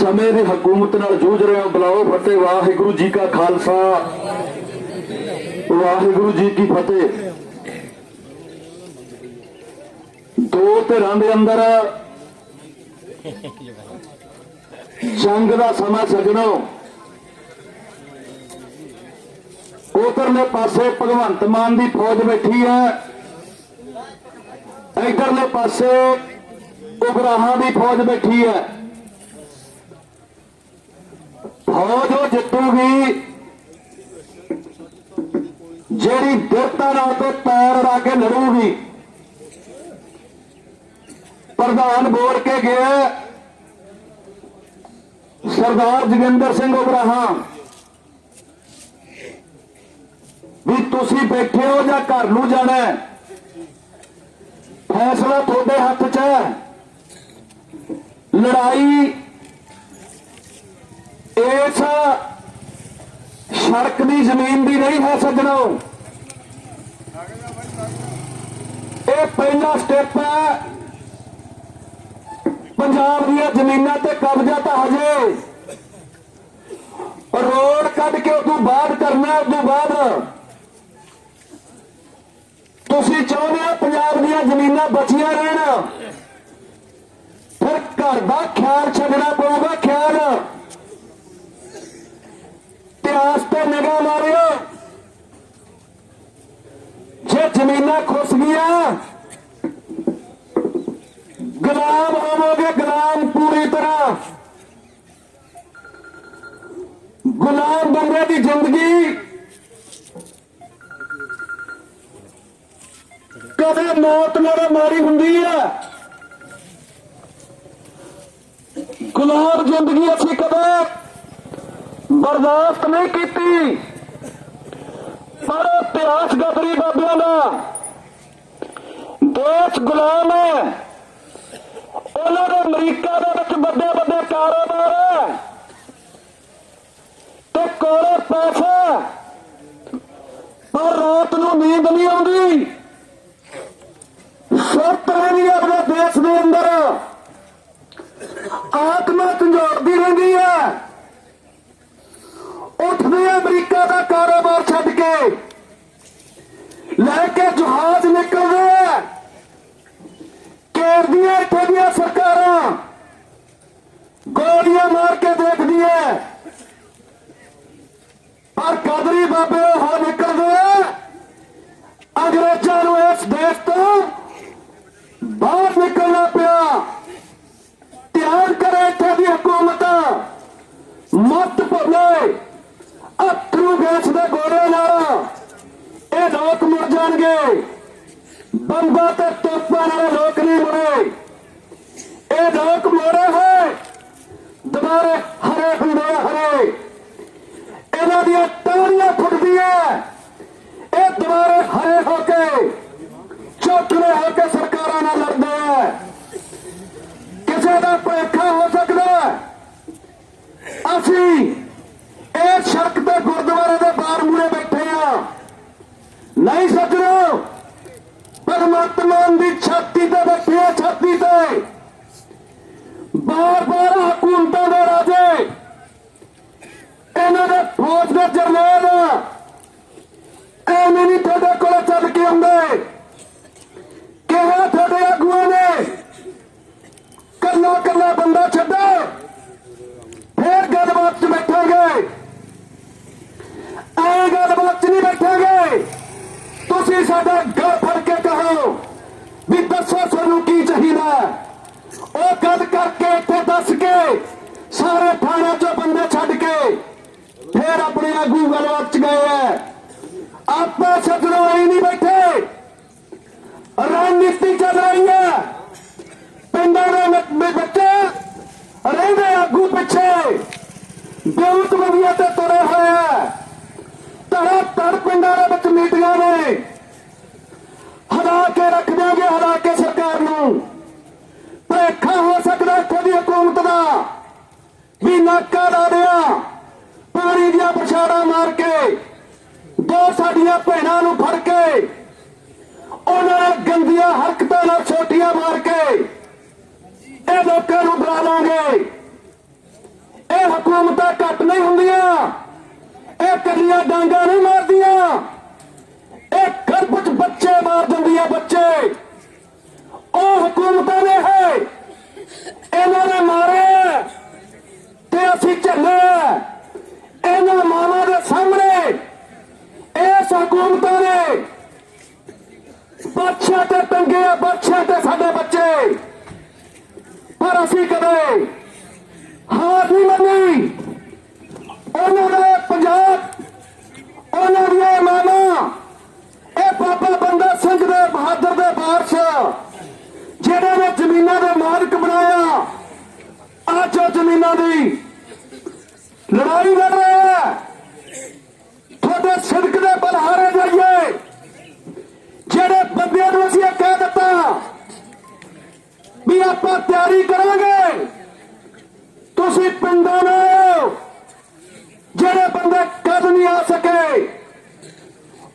ਸਮੇਂ ਦੀ ਹਕੂਮਤ ਨਾਲ ਜੂਝ ਰਹੇ ਹੋ, ਬੁਲਾਓ ਫਤਿਹ, ਵਾਹਿਗੁਰੂ ਜੀ ਕਾ ਖਾਲਸਾ। ਵਾਹਿਗੁਰੂ ਜੀ ਕੀ ਫਤਿਹ। ਦੋ ਧਿਰਾਂ ਦੇ ਅੰਦਰ ਜੰਗ ਦਾ ਸਮਾਂ ਸਜਣੋ। ਉਧਰਲੇ ਪਾਸੇ ਭਗਵੰਤ ਮਾਨ ਦੀ ਫੌਜ ਬੈਠੀ ਹੈ। ਇਧਰਲੇ ਪਾਸੇ ਉਬਰਾਹਾਂ ਦੀ ਫੌਜ ਬੈਠੀ ਹੈ। ਫੌਜ ਉਹ ਜਿੱਤੂਗੀ। ਜਿਹੜੀ ਦਿਰਤਾ ਨਾਲ ਤੇ ਪੈਰ ਲਾ ਕੇ ਲੜੂਗੀ। ਪ੍ਰਧਾਨ ਬੋਲ ਕੇ ਗਿਆ। ਸਰਦਾਰ ਜਗਿੰਦਰ ਸਿੰਘ ਉਗਰਾਹਾਂ ਵੀ ਤੁਸੀਂ ਬੈਠੇ ਹੋ ਜਾਂ ਘਰ ਨੂੰ ਜਾਣਾ ਹੈ? ਫੈਸਲਾ ਤੁਹਾਡੇ ਹੱਥ 'ਚ ਹੈ। ਲੜਾਈ ਇਸ ਸੜਕ ਦੀ ਜ਼ਮੀਨ ਦੀ ਨਹੀਂ ਹੈ ਸੱਜਣੋ। ਇਹ ਪਹਿਲਾ ਸਟੈਪ ਹੈ। ਪੰਜਾਬ ਦੀਆਂ ਜ਼ਮੀਨਾਂ ਤੇ ਕਬਜ਼ਾ ਤਾਂ ਹਜੇ। ਰੋਡ ਕੱਢ ਕੇ ਉਦੋਂ ਬਾਅਦ ਕਰਨਾ ਉਦੋਂ ਬਾਅਦ। ਤੁਸੀਂ ਚਾਹੁੰਦੇ ਹੋ ਪੰਜਾਬ ਦੀਆਂ ਜ਼ਮੀਨਾਂ ਬਚੀਆਂ ਰਹਿਣ। ਫਿਰ ਘਰ ਦਾ ਖਿਆਲ ਛੱਡਣਾ ਪਊਗਾ, ਖਿਆਲ। ਇਤਿਹਾਸ ਤੇ ਨਿਗਾਹ ਮਾਰਿਓ। ਜੇ ਜ਼ਮੀਨਾਂ ਖੁੱਸ ਗਈਆਂ, ਗੁਲਾਮ ਹੋਵੋਗੇ ਗੁਲਾਮ ਪੂਰੀ ਤਰ੍ਹਾਂ। ਗੁਲਾਮ ਬੰਦੇ ਦੀ ਜ਼ਿੰਦਗੀ ਕਦੇ ਮੌਤ ਨਾਲ ਮਾਰੀ ਹੁੰਦੀ ਹੈ। ਗੁਲਾਮ ਜ਼ਿੰਦਗੀ ਅਸੀਂ ਕਦੇ ਬਰਦਾਸ਼ਤ ਨਹੀਂ ਕੀਤੀ। ਪਰ ਇਤਿਹਾਸ ਗਦਰੀ ਬਾਬਿਆਂ ਦਾ ਦੇਸ਼ ਗੁਲਾਮ ਹੈ। ਉਹਨਾਂ ਦੇ ਅਮਰੀਕਾ ਦੇ ਵਿੱਚ ਵੱਡੇ ਵੱਡੇ ਕਾਰੋਬਾਰ ਹੈ। ਤੇ ਕੋਲੇ ਪੈਸਾ ਪਰ ਰਾਤ ਨੂੰ ਨੀਂਦ ਨਹੀਂ ਆਉਂਦੀ। ਸੁਰਤ ਰਹਿੰਦੀ ਆਪਣੇ ਦੇਸ਼ ਦੇ ਅੰਦਰ ਆਤਮਾ ਝੰਜੋੜਦੀ ਰਹਿੰਦੀ ਹੈ। ਉੱਠਦੇ ਅਮਰੀਕਾ ਦਾ ਕਾਰੋਬਾਰ ਛੱਡ ਕੇ ਲੈ ਕੇ ਜਹਾਜ਼ ਨਿਕਲਦੇ ਆ ਕੇਰਦੀਆਂ ਇੱਥੇ ਦੀਆਂ ਸਰਕਾਰਾਂ ਗੋਲੀਆਂ ਮਾਰ ਕੇ ਦੇਖਦੀ ਦੇਖਦੀਆਂ ਪਰ ਕਦਰੀ ਬਾਬੇ ਹੋ ਨਿਕਲਦੇ ਆ ਅੰਗਰੇਜ਼ਾਂ ਨੂੰ ਇਸ ਦੇਸ਼ ਤੋਂ ਬਾਹਰ ਨਿਕਲਣਾ ਪਿਆ। ਧਿਆਨ ਕਰੇ ਇੱਥੇ ਦੀ ਹਕੂਮਤਾਂ। ਮਤ ਭੁੱਲੇ ਅਥਰੂ ਗੈਸ ਦੇ ਗੋਲੇ ਨਾਲ। ਇਹ ਲੋਕ ਮੁੜ ਜਾਣਗੇ। ਬੰਬਾਂ ਤੇ ਤੋਪਾਂ ਨਾਲ ਲੋਕ ਨਹੀਂ ਮੁੜੇ। ਇਹ ਲੋਕ ਮੋੜੇ ਹੋਏ। ਦੁਬਾਰੇ ਹਰੇ ਹੁੰਦੇ ਹਰੇ। ਇਹਨਾਂ ਦੀਆਂ ਟਾਹਣੀਆਂ ਫੁੱਟਦੀਆਂ। ਇਹ ਦੁਬਾਰੇ ਹਰੇ ਹੋ ਕੇ ਚੌਥਲੇ ਹੋ ਕੇ ਸਰਕਾਰਾਂ ਨਾਲ ਲੜਦੇ ਆ। ਕਿਸੇ ਦਾ ਭੁਲੇਖਾ ਹੋ ਸਕਦਾ। ਅਸੀਂ ਇਹ ਸੜਕ ਤੇ ਗੁਰਦੁਆਰੇ ਦੇ ਬਾਹਰ ਮੂਰੇ ਬੈਠੇ ਆ। ਨਹੀਂ ਸੱਜਣੋ ਪਰਮਾਤਮਾ ਦੀ ਛਾਤੀ ਤੇ ਬੈਠੇ ਆ, ਛਾਤੀ ਤੇ। ਬਾਰ ਬਾਰ ਹਕੂਮਤਾਂ ਦੇ ਰਾਜੇ, ਇਹਨਾਂ ਦੇ ਫੌਜ ਦੇ ਜਰਨੈਲ, ਐਵੇਂ ਨਹੀਂ ਤੁਹਾਡੇ ਕੋਲ ਚੱਲ ਕੇ ਆਉਂਦੇ। ਕਿਹਾ ਤੁਹਾਡੇ ਆਗੂਆਂ ਨੇ ਕੱਲਾ ਕੱਲਾ ਬੰਦਾ ਛੱਡ ਫੇਰ ਗੱਲਬਾਤ 'ਚ ਬੈਠਾਂਗੇ ਐ ਗੱਲਬਾਤ 'ਚ ਨਹੀਂ ਬੈਠਾਂਗੇ ਤੁਸੀਂ ਸਾਡਾ ਗਲ ਫੜ ਕੇ ਕਹੋ ਵੀ ਦੱਸੋ ਸਾਨੂੰ ਕੀ ਚਾਹੀਦਾ ਉਹ ਗੱਲ ਕਰਕੇ ਇੱਥੇ ਦੱਸ ਕੇ ਸਾਰੇ ਥਾਣਿਆਂ 'ਚੋਂ ਬੰਦੇ ਛੱਡ ਕੇ ਫੇਰ ਆਪਣੇ ਆਗੂ ਗੱਲਬਾਤ 'ਚ ਗਏ ਐ ਆਪਾਂ ਸੱਜਣੋ ਐ ਨਹੀਂ ਬੈਠੇ। ਰਣਨੀਤੀ ਚੱਲ ਰਹੀ ਹੈ। ਪਿੰਡਾਂ ਦੇ ਬੱਚੇ ਰਹਿੰਦੇ ਆਗੂ ਪਿੱਛੇ। ਬਹੁਤ ਵਧੀਆ ਤੇ ਤੁਰੇ ਹੋਏ ਆ ਤੜਾ ਤੜ ਪਿੰਡਾਂ ਦੇ ਵਿੱਚ ਮੀਟਿੰਗਾਂ ਨੇ ਹਰਾ ਕੇ ਰੱਖ ਕੇ ਸਰਕਾਰ ਨੂੰ। ਭੇਖਾ ਹੋ ਸਕਦਾ ਇੱਥੇ ਦੀ ਹਕੂਮਤ ਦਾ। ਵੀ ਨਾਕਾ ਲਾ ਦਿਆਂ ਪਾਣੀ ਦੀਆਂ ਪਛਾੜਾਂ ਮਾਰ ਕੇ ਦੋ ਸਾਡੀਆਂ ਭੈਣਾਂ ਨੂੰ ਫੜ ਕੇ ਉਹਨਾਂ ਨਾਲ ਗੰਦੀਆਂ ਹਰਕਤਾਂ ਨਾਲ ਛੋਟੀਆਂ ਮਾਰ ਕੇ ਇਹ ਲੋਕਾਂ ਨੂੰ ਬੁਲਾ ਲਾਂਗੇ। ਹਕੂਮਤਾਂ ਘੱਟ ਨਹੀਂ ਹੁੰਦੀਆਂ। ਇਹ ਕੱਲੀਆਂ ਡਾਂਗਾ ਨਹੀਂ ਮਾਰਦੀਆਂ। ਇਹ ਗਰਭ ਚ ਬੱਚੇ ਮਾਰ ਦਿੰਦੀਆਂ ਬੱਚੇ। ਉਹ ਹਕੂਮਤਾਂ ਨੇ ਹੈ। ਇਹਨਾਂ ਨੇ ਮਾਰੇ ਤੇ ਅਸੀਂ ਝੱਲੇ ਇਹਨਾਂ ਮਾਵਾਂ ਦੇ ਸਾਹਮਣੇ ਇਸ ਹਕੂਮਤਾਂ ਨੇ। ਬੱਚਿਆਂ ਤੇ ਟੰਗੇ ਆ ਬੱਚਿਆਂ ਤੇ ਸਾਡੇ ਬੱਚੇ। ਪਰ ਅਸੀਂ ਕਦੇ ਹਾਰ ਨਹੀਂ ਮੰਨੀ। ਉਹਨਾਂ ਦਾ ਪੰਜਾਬ, ਉਹਨਾਂ ਦੀਆਂ ਮਾਵਾਂ, ਇਹ ਬਾਬਾ ਬੰਦਾ ਸਿੰਘ ਦੇ ਬਹਾਦਰ ਦੇ ਬਾਦਸ਼ਾਹ ਜਿਹੜੇ ਨੇ ਜ਼ਮੀਨਾਂ ਦਾ ਮਾਲਕ ਬਣਾਇਆ ਅੱਜ ਉਹ ਜ਼ਮੀਨਾਂ ਦੀ ਲੜਾਈ ਲੜ ਰਹੇ ਹੈ ਤੁਹਾਡੇ ਸਿਦਕ ਦੇ ਬਲਹਾਰੇ ਜਾਈਏ ਜਿਹੜੇ ਬੰਦਿਆਂ ਨੂੰ ਅਸੀਂ ਇਹ ਕਹਿ ਦਿੱਤਾ ਵੀ ਆਪਾਂ ਤਿਆਰੀ ਕਰਾਂਗੇ ਤੁਸੀਂ ਪਿੰਡਾਂ ਨੂੰ ਆਓ ਜਿਹੜੇ ਬੰਦੇ ਕਦ ਨਹੀਂ ਆ ਸਕੇ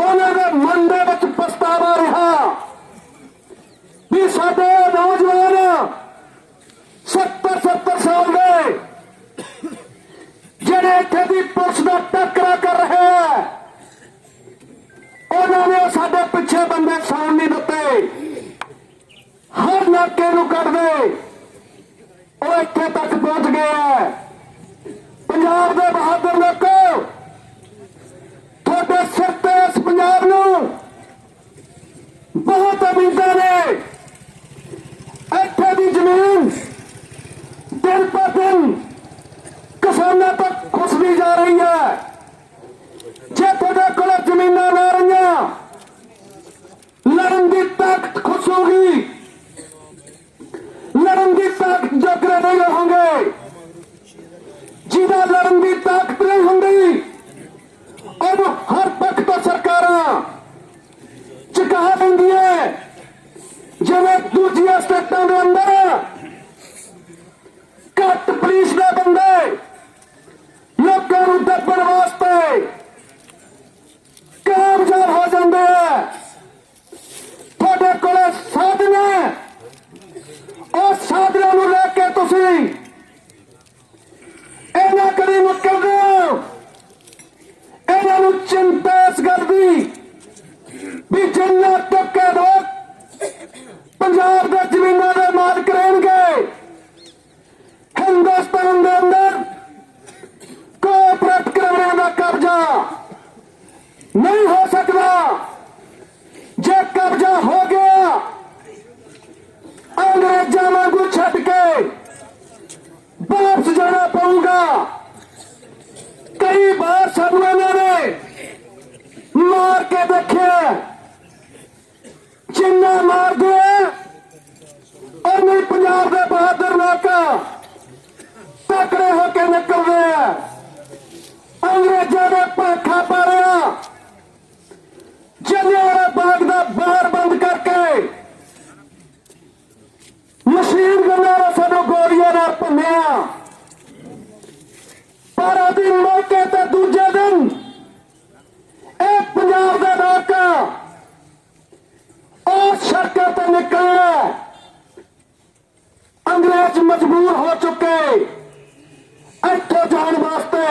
ਉਹਨਾਂ ਦੇ ਮਨ ਦੇ ਵਿੱਚ ਪਛਤਾਵਾ ਰਿਹਾ ਵੀ ਸਾਡੇ ਨੌਜਵਾਨ 70 70 ਸਾਲ ਦੇ ਜਿਹੜੇ ਇੱਥੇ ਦੀ ਪੁਲਿਸ ਦਾ ਟੱਕਰਾ ਕਰ ਰਹੇ ਆ ਉਹਨਾਂ ਨੇ ਸਾਡੇ ਪਿੱਛੇ ਬੰਦੇ ਸੌਣ ਨਹੀਂ ਦਿੱਤੇ। ਹਰ ਨਾਕੇ ਨੂੰ ਕੱਢਦੇ ਉਹ ਇੱਥੇ ਤੱਕ ਪਹੁੰਚ ਗਏ ਆ ਪੰਜਾਬ ਦੇ ਬਹਾਦਰ ਲੋਕੋ, ਤੁਹਾਡੇ ਸਿਰ ਤੇ ਇਸ ਪੰਜਾਬ ਨੂੰ ਬਹੁਤ ਉਮੀਦਾਂ ਨੇ ਇੱਥੇ ਦੀ ਜ਼ਮੀਨ ਦਿਨ ਪਰ ਦਿਨ ਕਿਸਾਨਾਂ ਤੱਕ ਖੁਸਦੀ ਜਾ ਰਹੀ ਹੈ ਜੇ ਤੁਹਾਡੇ ਕੋਲ ਜ਼ਮੀਨਾਂ ਨਾ ਰਹੀਆਂ ਲੜਨ ਦੀ ਤਾਕਤ ਖੁਸੂਗੀ ਲੜਨ ਦੀ ਤਾਕਤ ਜੋਗਰੇ ਨਹੀਂ ਹੋਣਗੇ ਜਿਹਦਾ ਲੜਨ ਦੀ ਤਾਕਤ ਨਹੀਂ ਹੁੰਦੀ ਉਹਨੂੰ ਹਰ ਪੱਖ ਤੋਂ ਸਰਕਾਰਾਂ ਚੁਕਾ ਲੈਂਦੀਆਂ ਜਿਵੇਂ ਦੂਜੀਆਂ ਸਟੇਟਾਂ ਦੇ ਅੰਦਰ ਘੱਟ ਪੁਲਿਸ ਦੇ ਬੰਦੇ ਲੋਕਾਂ ਨੂੰ ਦੱਬਣ ਵਾਸਤੇ ਕਾਮਯਾਬ ਹੋ ਜਾਂਦੇ ਆ ਤੁਹਾਡੇ ਕੋਲੇ ਸਾਧਨ ਹੈ ਉਹ ਸਾਧਨਾਂ ਨੂੰ ਲੈ ਕੇ ਤੁਸੀਂ ਇਹਨਾਂ ਕਰੀ ਮੁੱਕਰਦੇ ਹੋ ਇਹਨਾਂ ਨੂੰ ਚਿੰਤਾ ਇਸ ਗੱਲ ਦੀ ਵੀ ਜਿੰਨਾ ਟੱਕੇ ਲੋਕ ਪੰਜਾਬ ਦੇ ਜ਼ਮੀਨਾਂ ਦੇ ਮਾਲਕ ਰਹਿਣਗੇ ਹਿੰਦੁਸਤਾਨ ਦੇ ਅੰਦਰ ਕੋਆਪਰੇਟ ਕਰਵਰਿਆਂ ਦਾ ਕਬਜ਼ਾ ਨਹੀਂ ਹੋ ਸਕਦਾ ਜੇ ਕਬਜ਼ਾ ਹੋ ਗਿਆ ਅੰਗਰੇਜ਼ਾਂ ਵਾਂਗੂ ਛੱਡ ਕੇ ਵਾਪਸ ਜਾਣਾ ਪਊਗਾ ਕਈ ਸਾਨੂੰ ਇਹਨਾਂ ਨੇ। ਮਾਰ ਕੇ ਦੇਖਿਆ। ਜਿੰਨਾ ਮਾਰਦੇ ਆ ਨਹੀਂ ਪੰਜਾਬ ਦੇ ਬਹਾਦਰ ਲੋਕ ਤਕੜੇ ਹੋ ਕੇ ਨਿਕਲਦੇ ਆ। ਅੰਗਰੇਜ਼ਾਂ ਦੇ ਭਾਖਾ ਪਾਰਿਆ ਜਲਿਆਂਵਾਲਾ ਬਾਗ ਦਾ ਬਾਹਰ ਬੰਦ ਕਰਕੇ ਮਸ਼ੀਨ ਗੰਨਾਂ ਸਾਨੂੰ ਗੋਲੀਆਂ ਨਾਲ ਭੰਨਿਆ। ਪਰ ਉਹਦੀ ਮੌਕੇ ਤੇ ਦੂਜੇ ਦਿਨ ਇਹ ਪੰਜਾਬ ਦੇ ਲੋਕ ਉਹ ਸੜਕਾਂ ਤੇ ਨਿਕਲਿਆ ਅੰਗਰੇਜ਼ ਮਜਬੂਰ ਹੋ ਚੁੱਕੇ ਇੱਥੋਂ ਜਾਣ ਵਾਸਤੇ।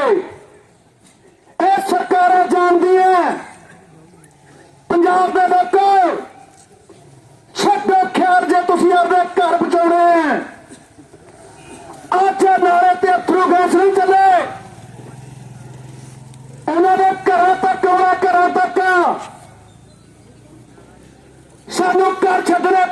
ਇਹ ਸਰਕਾਰਾਂ ਜਾਣਦੀਆਂ ਪੰਜਾਬ ਦੇ ਲੋਕੋ, ਛੱਡੋ ਖਿਆਲ ਜੇ ਤੁਸੀਂ ਆਪਣੇ ਘਰ ਬਚਾਉਣੇ। ਆ ਅੱਜ ਨਾਲੇ ਤੇ ਅਥਰੂ ਗੈਸ ਨਹੀਂ ਚੱਲੇ। ਉਹਨਾਂ ਦੇ ਘਰਾਂ ਤੱਕ ਆਉਣਾ ਘਰਾਂ ਤੱਕ। ਸਾਨੂੰ ਘਰ ਛੱਡਣੇ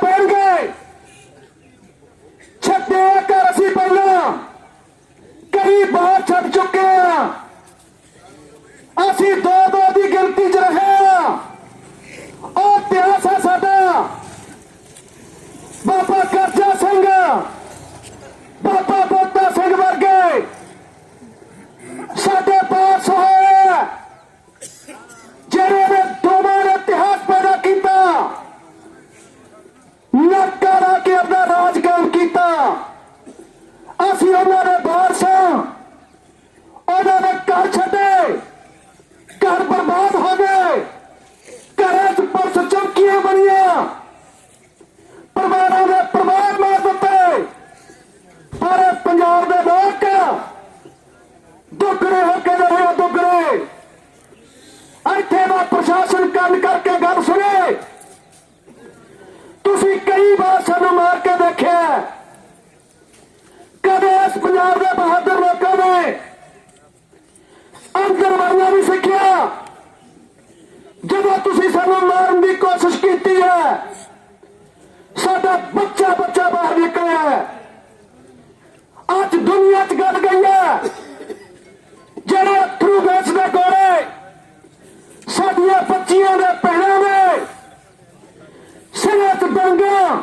ਇੱਥੇ ਦਾ ਪ੍ਰਸ਼ਾਸਨ ਕੰਨ ਕਰਕੇ ਗੱਲ ਸੁਣੇ। ਤੁਸੀਂ ਕਈ ਵਾਰ ਸਾਨੂੰ ਮਾਰ ਕੇ ਦੇਖਿਆ ਕਦੇ ਇਸ ਪੰਜਾਬ ਦੇ ਬਹਾਦਰ ਲੋਕਾਂ ਨੇ ਅੰਦਰ ਵਰਨਾ ਵੀ ਸਿੱਖਿਆ। ਜਦੋਂ ਤੁਸੀਂ ਸਾਨੂੰ ਮਾਰਨ ਦੀ ਕੋਸ਼ਿਸ਼ ਕੀਤੀ ਹੈ, ਸਾਡਾ ਬੱਚਾ ਬੱਚਾ ਬਾਹਰ ਨਿਕਲਿਆ ਅੱਜ ਦੁਨੀਆ 'ਚ ਗੱਲ ਗਈ ਹੈ। ਜਿਹੜੇ ਅਥਰੂ ਵੇਚਦੇ ਕੋਲੇ ਸਾਡੀਆਂ ਬੱਚੀਆਂ ਦੇ ਭੈਣਾਂ ਨੇ ਸਿਹਤ ਬੰਗਾ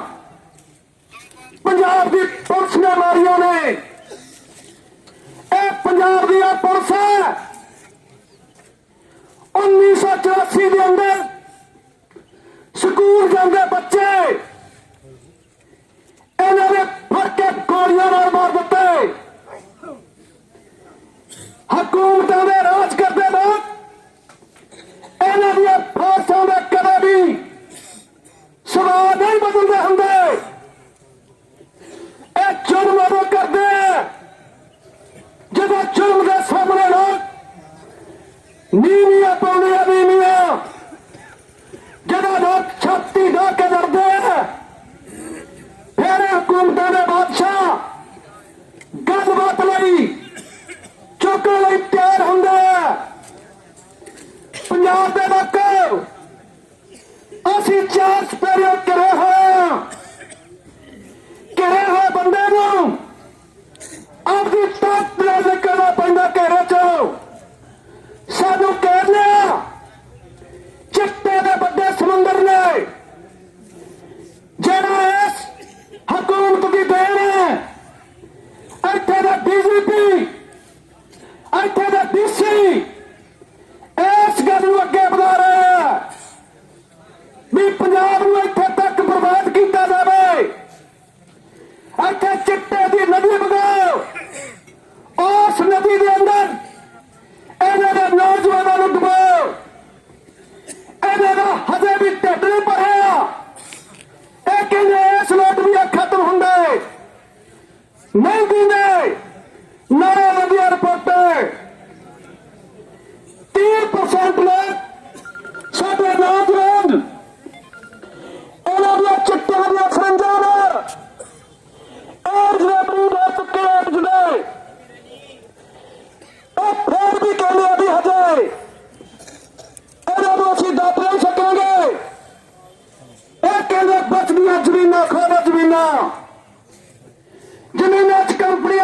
ਪੰਜਾਬ ਦੀ ਪੁਲਿਸ ਨੇ ਮਾਰੀਆਂ ਨੇ। ਇਹ ਪੰਜਾਬ ਦੀ ਪੁਲਿਸ ਹੈ। 1984 ਦੇ ਅੰਦਰ ਸਕੂਲ ਜਾਂਦੇ ਬੱਚੇ New ಹಿಂದೆ ನರೇಂದ್ರ ಏರ್ಪೋರ್ಟ್ ਤੀਹ ਪਰਸੈਂਟ ਲੋਕ ਸਾਡੇ ਨੌਜਵਾਨ। ਉਹਨਾਂ ਦੀਆਂ ਚਿੱਟੀਆਂ ਦੀਆਂ ਫਰੰਜਾਂ ਨਾਲ ਔਰ ਜਿਹੜੇ ਦੇ ਪੱਕੇ ਆਪ ਜਿਹੜੇ ਉਹ ਫੇਰ ਵੀ ਕਹਿੰਦੇ ਆ ਹਜੇ ਇਹਨਾਂ ਨੂੰ ਅਸੀਂ ਦੱਬ ਨਹੀਂ ਸਕਾਂਗੇ। ਇਹ ਕਹਿੰਦੇ ਬਚਦੀਆਂ ਜ਼ਮੀਨਾਂ ਖੋਣਾ ਜ਼ਮੀਨਾਂ। ਜ਼ਮੀਨਾਂ கருப்புடைய